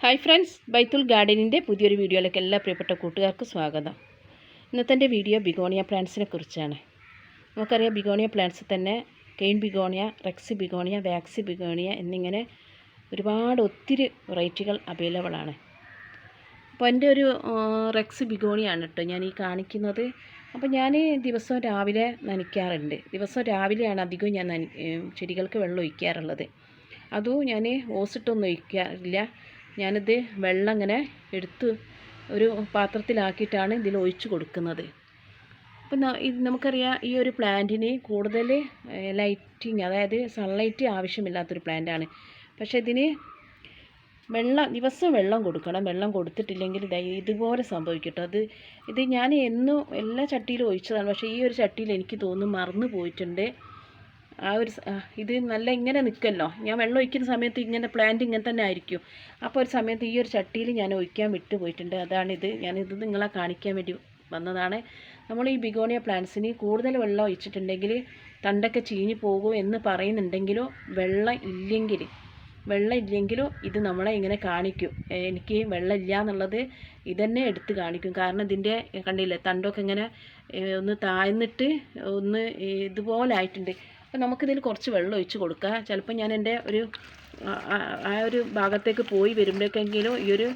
Hi friends ബൈത്തുൽ ഗാർഡനിന്റെ പുതിയൊരു വീഡിയോയിലേക്ക് എല്ലാ പ്രിയപ്പെട്ട കൂട്ടുകാർക്കും സ്വാഗതം. ഇന്നത്തെ എന്റെ വീഡിയോ ബിഗോണിയ പ്ലാന്റ്സിനെ കുറിച്ചാണ്. നമുക്കറിയാം ബിഗോണിയ പ്ലാന്റ്സ് തന്നെ cane begonia rex begonia wax begonia എന്നിങ്ങനെ ഒരുപാട് ഒത്തിരി വെറൈറ്റികൾ അവൈലബിൾ ആണ്. അപ്പോൾ എന്റെ ഒരു റെക്സി ബിഗോണിയാണ് കേട്ടോ ഞാൻ ഈ കാണിക്കുന്നത്. അപ്പോൾ ഞാൻ ദിവസവും രാവിലെ നനയ്ക്കാറുണ്ട്. ദിവസവും രാവിലെയാണ് അധികവും ഞാൻ ചെടികൾക്ക് വെള്ളം ഒഴിക്കാറുള്ളത്. അതും ഞാൻ ഓസിട്ടൊന്നും ഒഴിക്കാറില്ല. ഞാനിത് വെള്ളം ഇങ്ങനെ എടുത്ത് ഒരു പാത്രത്തിലാക്കിയിട്ടാണ് ഇതിൽ ഒഴിച്ച് കൊടുക്കുന്നത്. അപ്പം ഇത് നമുക്കറിയാം ഈ ഒരു പ്ലാന്റിന് കൂടുതൽ ലൈറ്റിങ് അതായത് സൺലൈറ്റ് ആവശ്യമില്ലാത്തൊരു പ്ലാന്റാണ്. പക്ഷേ ഇതിന് വെള്ളം ദിവസം വെള്ളം കൊടുക്കണം. വെള്ളം കൊടുത്തിട്ടില്ലെങ്കിൽ ഇതുപോലെ സംഭവിക്കട്ടോ. അത് ഇത് ഞാൻ എന്നും എല്ലാ ചട്ടിയിലും ഒഴിച്ചതാണ്. പക്ഷേ ഈ ഒരു ചട്ടിയിൽ എനിക്ക് തോന്നുന്നു മറന്നു പോയിട്ടുണ്ട്. ആ ഒരു ഇത് നല്ല ഇങ്ങനെ നിൽക്കല്ലോ ഞാൻ വെള്ളം ഒഴിക്കുന്ന സമയത്ത് ഇങ്ങനെ പ്ലാന്റ് ഇങ്ങനെ തന്നെ ആയിരിക്കും. അപ്പോൾ ഒരു സമയത്ത് ഈ ഒരു ചട്ടിയിൽ ഞാൻ ഒഴിക്കാൻ വിട്ടു പോയിട്ടുണ്ട്. അതാണിത് ഞാനിത് നിങ്ങളെ കാണിക്കാൻ വേണ്ടി വന്നതാണ്. നമ്മൾ ഈ ബിഗോണിയ പ്ലാന്റ്സിന് കൂടുതൽ വെള്ളം ഒഴിച്ചിട്ടുണ്ടെങ്കിൽ തണ്ടൊക്കെ ചീഞ്ഞു പോകും എന്ന് പറയുന്നുണ്ടെങ്കിലോ വെള്ളം ഇല്ലെങ്കിൽ വെള്ളം ഇല്ലെങ്കിലും ഇത് നമ്മളെ ഇങ്ങനെ കാണിക്കും. എനിക്ക് വെള്ളം ഇല്ല എന്നുള്ളത് ഇതന്നെ എടുത്ത് കാണിക്കും. കാരണം ഇതിന്റെ കണ്ടില്ലേ തണ്ടൊക്കെ ഇങ്ങനെ ഒന്ന് താഴ്ന്നിട്ട് ഒന്ന് ഇതുപോലെ ആയിട്ടുണ്ട്. അപ്പോൾ നമുക്കിതിൽ കുറച്ച് വെള്ളം ഒഴിച്ച് കൊടുക്കുക ചിലപ്പോൾ ഞാൻ എന്റെ ഒരു ആ- ഒരു ഭാഗത്തേക്ക് പോയി വരുമ്പോഴേക്കെങ്കിലും ഈ ഒരു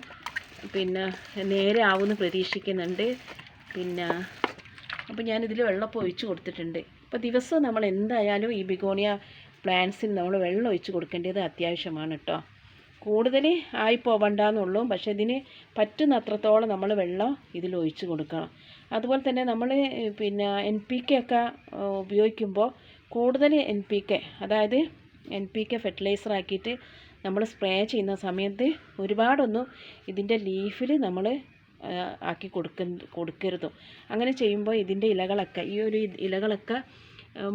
പിന്നെ നേരെ ആവുമെന്ന് പ്രതീക്ഷിക്കുന്നുണ്ട്. പിന്നെ അപ്പോൾ ഞാനിതിൽ വെള്ളമൊക്കെ ഒഴിച്ച് കൊടുത്തിട്ടുണ്ട്. അപ്പോൾ ദിവസവും നമ്മൾ എന്തായാലും ഈ ബിഗോണിയ പ്ലാന്റ്സിൽ നമ്മൾ വെള്ളം ഒഴിച്ച് കൊടുക്കേണ്ടത് അത്യാവശ്യമാണ് കേട്ടോ കൂടുതൽ ആയി പോവണ്ടെന്നുള്ളൂ. പക്ഷേ ഇതിന് പറ്റുന്ന അത്രത്തോളം നമ്മൾ വെള്ളം ഇതിൽ ഒഴിച്ച് കൊടുക്കണം. അതുപോലെ തന്നെ നമ്മൾ പിന്നെ എൻ പി കെ ഒക്കെ ഉപയോഗിക്കുമ്പോൾ കൂടുതൽ എൻ പി കെ അതായത് എൻ പി കെ ഫെർട്ടിലൈസർ ആക്കിയിട്ട് നമ്മൾ സ്പ്രേ ചെയ്യുന്ന സമയത്ത് ഒരുപാടൊന്നും ഇതിന്റെ ലീഫിൽ നമ്മൾ ആക്കി കൊടുക്ക കൊടുക്കരുത്. അങ്ങനെ ചെയ്യുമ്പോൾ ഇതിന്റെ ഇലകളൊക്കെ ഈ ഒരു ഇലകളൊക്കെ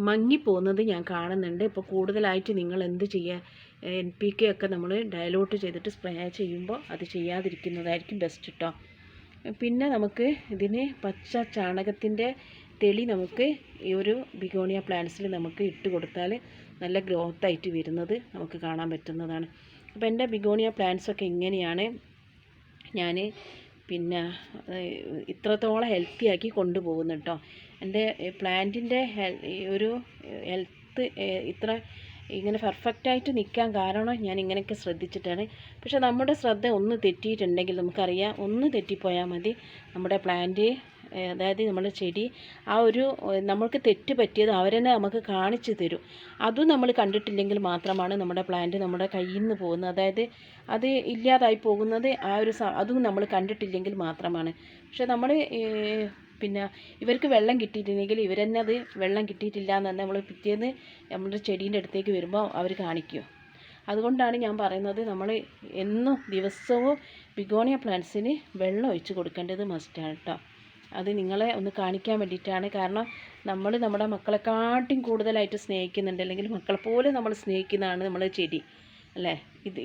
മങ്ങിപ്പോകുന്നത് ഞാൻ കാണുന്നുണ്ട്. ഇപ്പോൾ കൂടുതലായിട്ട് നിങ്ങൾ എന്ത് ചെയ്യുക എൻ പി കെ ഒക്കെ നമ്മൾ ഡയലോട്ട് ചെയ്തിട്ട് സ്പ്രേ ചെയ്യുമ്പോൾ അത് ചെയ്യാതിരിക്കുന്നതായിരിക്കും ബെസ്റ്റ് കേട്ടോ പിന്നെ നമുക്ക് ഇതിന് പച്ച ചാണകത്തിന്റെ തെളി നമുക്ക് ഈ ഒരു ബിഗോണിയ പ്ലാന്റ്സിൽ നമുക്ക് ഇട്ട് കൊടുത്താൽ നല്ല ഗ്രോത്ത് ആയിട്ട് വരുന്നത് നമുക്ക് കാണാൻ പറ്റുന്നതാണ്. അപ്പോൾ എന്റെ ബിഗോണിയ ഒക്കെ ഇങ്ങനെയാണ്. ഞാൻ പിന്നെ ഇത്രത്തോളം ഹെൽത്തി ആക്കി കൊണ്ടുപോകുന്നു കേട്ടോ എന്റെ പ്ലാന്റിന്റെ ഒരു ഹെൽത്ത് ഇത്ര ഇങ്ങനെ പെർഫെക്റ്റായിട്ട് നിൽക്കാൻ കാരണം ഞാൻ ഇങ്ങനെയൊക്കെ ശ്രദ്ധിച്ചിട്ടാണ്. പക്ഷെ നമ്മുടെ ശ്രദ്ധ ഒന്ന് തെറ്റിയിട്ടുണ്ടെങ്കിൽ നമുക്കറിയാം ഒന്ന് തെറ്റിപ്പോയാൽ മതി. നമ്മുടെ പ്ലാന്റ് അതായത് നമ്മുടെ ചെടി ആ ഒരു നമ്മൾക്ക് തെറ്റ് പറ്റിയത് അവരെന്നെ നമുക്ക് കാണിച്ചു തരും. അതും നമ്മൾ കണ്ടിട്ടില്ലെങ്കിൽ മാത്രമാണ് നമ്മുടെ പ്ലാന്റ് നമ്മുടെ കയ്യിൽ നിന്ന് പോകുന്നത്. അതായത് അത് ഇല്ലാതായി പോകുന്നത് ആ ഒരു അതും നമ്മൾ കണ്ടിട്ടില്ലെങ്കിൽ മാത്രമാണ്. പക്ഷെ നമ്മൾ പിന്നെ ഇവർക്ക് വെള്ളം കിട്ടിയിട്ടില്ലെങ്കിൽ ഇവർ തന്നെ അത് വെള്ളം കിട്ടിയിട്ടില്ല എന്ന് തന്നെ നമ്മൾ പിറ്റേന്ന് നമ്മുടെ ചെടീന്റെ അടുത്തേക്ക് വരുമ്പോൾ അവർ കാണിക്കും. അതുകൊണ്ടാണ് ഞാൻ പറയുന്നത് നമ്മൾ എന്നും ദിവസവും ബിഗോണിയ പ്ലാന്റ്സിന് വെള്ളം ഒഴിച്ച് കൊടുക്കേണ്ടത് മസ്റ്റാണ് കേട്ടോ അത് നിങ്ങളെ ഒന്ന് കാണിക്കാൻ വേണ്ടിയിട്ടാണ്. കാരണം നമ്മൾ നമ്മുടെ മക്കളെക്കാട്ടും കൂടുതലായിട്ട് സ്നേഹിക്കുന്നുണ്ട്. അല്ലെങ്കിൽ മക്കളെ പോലെ നമ്മൾ സ്നേഹിക്കുന്നതാണ് നമ്മൾ ചെടി. അല്ലേ? ഇത്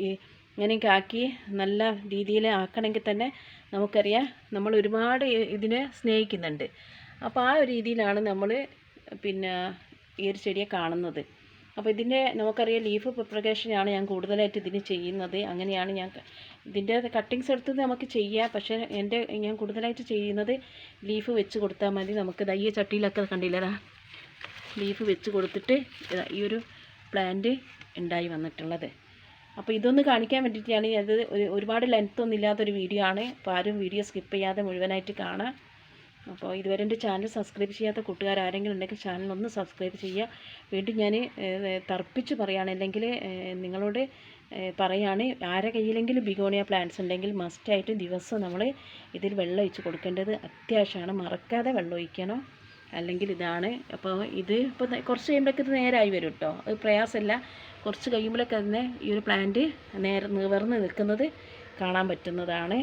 ഇങ്ങനെയൊക്കെ ആക്കി നല്ല രീതിയിൽ ആക്കണമെങ്കിൽ തന്നെ നമുക്കറിയാം നമ്മൾ ഒരുപാട് ഇതിനെ സ്നേഹിക്കുന്നുണ്ട്. അപ്പോൾ ആ ഒരു രീതിയിലാണ് നമ്മൾ പിന്നെ ഈ ഒരു ചെടിയെ കാണുന്നത്. അപ്പോൾ ഇതിന്റെ നമുക്കറിയാം ലീഫ് പ്രിപ്പറേഷനാണ് ഞാൻ കൂടുതലായിട്ട് ഇതിന് ചെയ്യുന്നത്. അങ്ങനെയാണ് ഞാൻ ഇതിന്റെ കട്ടിങ്സ് എടുത്ത് നമുക്ക് ചെയ്യാം. പക്ഷേ എന്റെ ഞാൻ കൂടുതലായിട്ട് ചെയ്യുന്നത് ലീഫ് വെച്ച് കൊടുത്താൽ മതി. നമുക്ക് ഈ ചട്ടിയിലൊക്കെ കണ്ടില്ലതാ ലീഫ് വെച്ച് കൊടുത്തിട്ട് ഇതാ ഈ ഒരു പ്ലാന്റ് ഉണ്ടായി വന്നിട്ടുള്ളത്. അപ്പോൾ ഇതൊന്ന് കാണിക്കാൻ വേണ്ടിയിട്ടാണ് അത് ഒരുപാട് ലെങ്ത്തൊന്നും ഇല്ലാത്തൊരു വീഡിയോ ആണ്. അപ്പോൾ ആരും വീഡിയോ സ്കിപ്പ് ചെയ്യാതെ മുഴുവനായിട്ട് കാണാം. അപ്പോൾ ഇതുവരെ എന്റെ ചാനൽ സബ്സ്ക്രൈബ് ചെയ്യാത്ത കൂട്ടുകാർ ആരെങ്കിലും ഉണ്ടെങ്കിൽ ചാനൽ ഒന്ന് സബ്സ്ക്രൈബ് ചെയ്യുക. വീണ്ടും ഞാൻ തർപ്പിച്ച് പറയുകയാണ്. അല്ലെങ്കിൽ നിങ്ങളോട് പറയുകയാണ് ആരെ കയ്യിലെങ്കിലും ബിഗോണിയ പ്ലാന്റ്സ് ഉണ്ടെങ്കിൽ മസ്റ്റായിട്ട് ദിവസം നമ്മൾ ഇതിൽ വെള്ളം ഒഴിച്ച് കൊടുക്കേണ്ടത് അത്യാവശ്യമാണ്. മറക്കാതെ വെള്ളം ഒഴിക്കണം. അല്ലെങ്കിൽ ഇതാണ്. അപ്പോൾ ഇത് ഇപ്പോൾ കുറച്ച് കഴിയുമ്പോഴേക്ക് ഇത് നേരായി വരും കേട്ടോ. അത് പ്രയാസമില്ല. കുറച്ച് കഴിയുമ്പോഴൊക്കെ തന്നെ ഈ ഒരു പ്ലാന്റ് നേരെ നിവർന്ന് നിൽക്കുന്നത് കാണാൻ പറ്റുന്നതാണ്.